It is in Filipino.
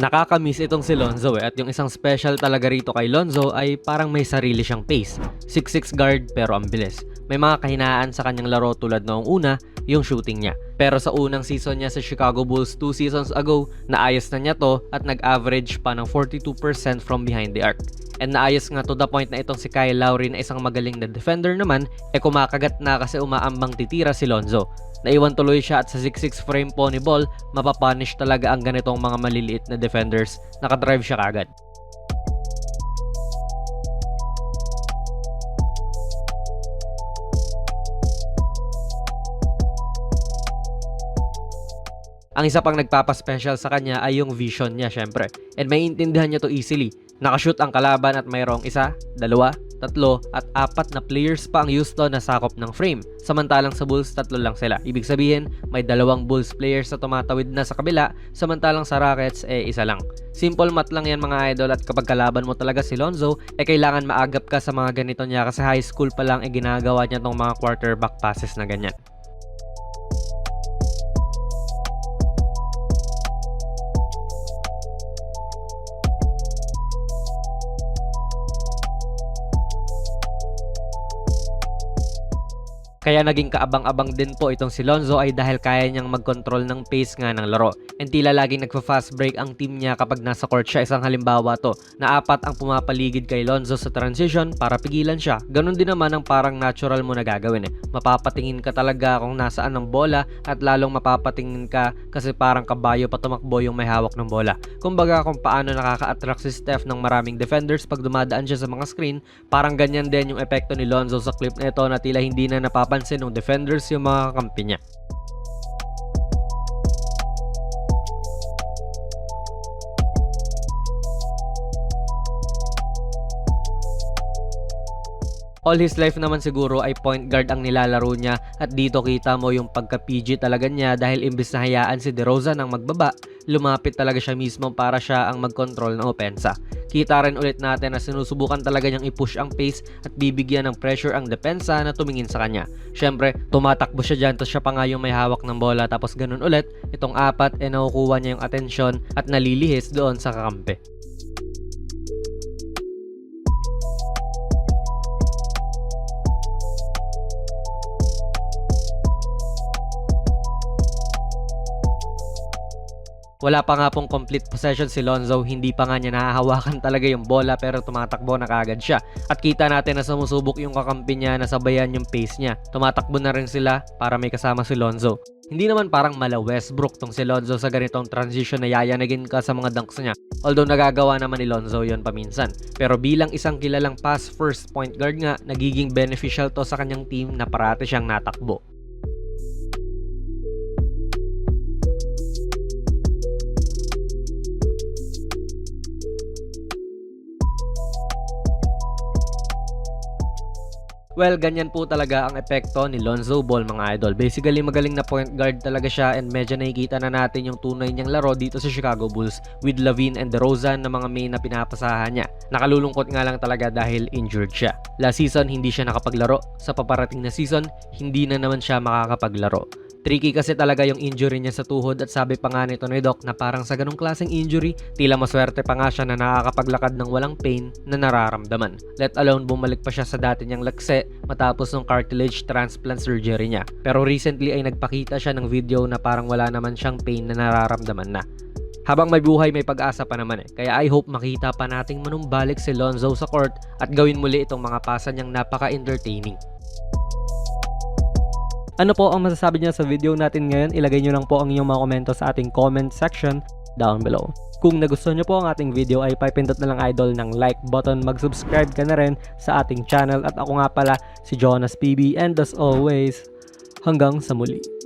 Nakakamiss itong si Lonzo eh, at yung isang special talaga rito kay Lonzo ay parang may sarili siyang pace. 6'6 guard pero ang bilis. May mga kahinaan sa kanyang laro tulad noong una, yung shooting niya. Pero sa unang season niya sa Chicago Bulls 2 seasons ago, naayos na niya to at nag-average pa ng 42% from behind the arc. And naayos nga to the point na itong si Kyle Lowry na isang magaling na defender naman, e kumakagat na kasi umaambang titira si Lonzo. Naiwan tuloy siya at sa 6'6 frame po ni Ball, mapapunish talaga ang ganitong mga maliliit na defenders. Nakadrive siya kagad. Ang isa pang nagpapaspecial sa kanya ay yung vision niya syempre. And maiintindihan niya to easily. Nakashoot ang kalaban at mayroong isa, dalawa, tatlo at apat na players pa ang Houston na sakop ng frame. Samantalang sa Bulls, tatlo lang sila. Ibig sabihin, may dalawang Bulls players na tumatawid na sa kabila, samantalang sa Rockets, eh isa lang. Simple math lang yan mga idol at kapag kalaban mo talaga si Lonzo, eh kailangan maagap ka sa mga ganito niya kasi high school pa lang eh ginagawa niya tong mga quarterback passes na ganyan. Kaya naging kaabang-abang din po itong si Lonzo ay dahil kaya niyang mag-control ng pace nga ng laro. And tila laging nagfa-fast break ang team niya kapag nasa court siya. Isang halimbawa to, na apat ang pumapaligid kay Lonzo sa transition para pigilan siya. Ganon din naman ang parang natural mo na gagawin eh. Mapapatingin ka talaga kung nasaan ang bola at lalong mapapatingin ka kasi parang kabayo pa tumakbo yung may hawak ng bola. Kumbaga kung paano nakaka-attract si Steph ng maraming defenders pag dumadaan siya sa mga screen, parang ganyan din yung epekto ni Lonzo sa clip na ito na tila hindi na napapansin ng defenders yung mga kampi niya. All his life naman siguro ay point guard ang nilalaro niya at dito kita mo yung pagka-PG talaga niya dahil imbis na hayaan si DeRozan ang magbaba, lumapit talaga siya mismo para siya ang mag-control ng opensa. Kita rin ulit natin na sinusubukan talaga niyang i-push ang pace at bibigyan ng pressure ang depensa na tumingin sa kanya. Siyempre, tumatakbo siya dyan tapos siya pa nga yung may hawak ng bola tapos ganun ulit, itong apat eh nakukuha niya yung atensyon at nalilihis doon sa kakampi. Wala pa nga pong complete possession si Lonzo, hindi pa nga niya nahahawakan talaga yung bola pero tumatakbo na kagad siya. At kita natin na sumusubok yung kakampi niya na sabayan yung pace niya. Tumatakbo na rin sila para may kasama si Lonzo. Hindi naman parang mala Westbrook tong si Lonzo sa ganitong transition na yayanagin ka sa mga dunks niya. Although nagagawa naman ni Lonzo yon paminsan. Pero bilang isang kilalang pass first point guard nga, nagiging beneficial to sa kanyang team na parati siyang natakbo. Well, ganyan po talaga ang epekto ni Lonzo Ball mga idol. Basically, magaling na point guard talaga siya and medyo nakikita na natin yung tunay niyang laro dito sa Chicago Bulls with Lavine and DeRozan na mga main na pinapasahan niya. Nakalulungkot nga lang talaga dahil injured siya. Last season, hindi siya nakapaglaro. Sa paparating na season, hindi na naman siya makakapaglaro. Tricky kasi talaga yung injury niya sa tuhod at sabi pa nga nito ni Doc na parang sa ganong klaseng injury, tila maswerte pa nga siya na nakakapaglakad ng walang pain na nararamdaman. Let alone bumalik pa siya sa dati niyang lakse matapos ng cartilage transplant surgery niya. Pero recently ay nagpakita siya ng video na parang wala naman siyang pain na nararamdaman na. Habang may buhay, may pag-asa pa naman eh. Kaya I hope makita pa nating manumbalik si Lonzo sa court at gawin muli itong mga pasa niyang napaka-entertaining. Ano po ang masasabi niya sa video natin ngayon? Ilagay niyo lang po ang inyong mga komento sa ating comment section down below. Kung nagustuhan niyo po ang ating video ay pipindot na lang idol ng like button, mag-subscribe ka na rin sa ating channel at ako nga pala si Jonas PB and as always, hanggang sa muli.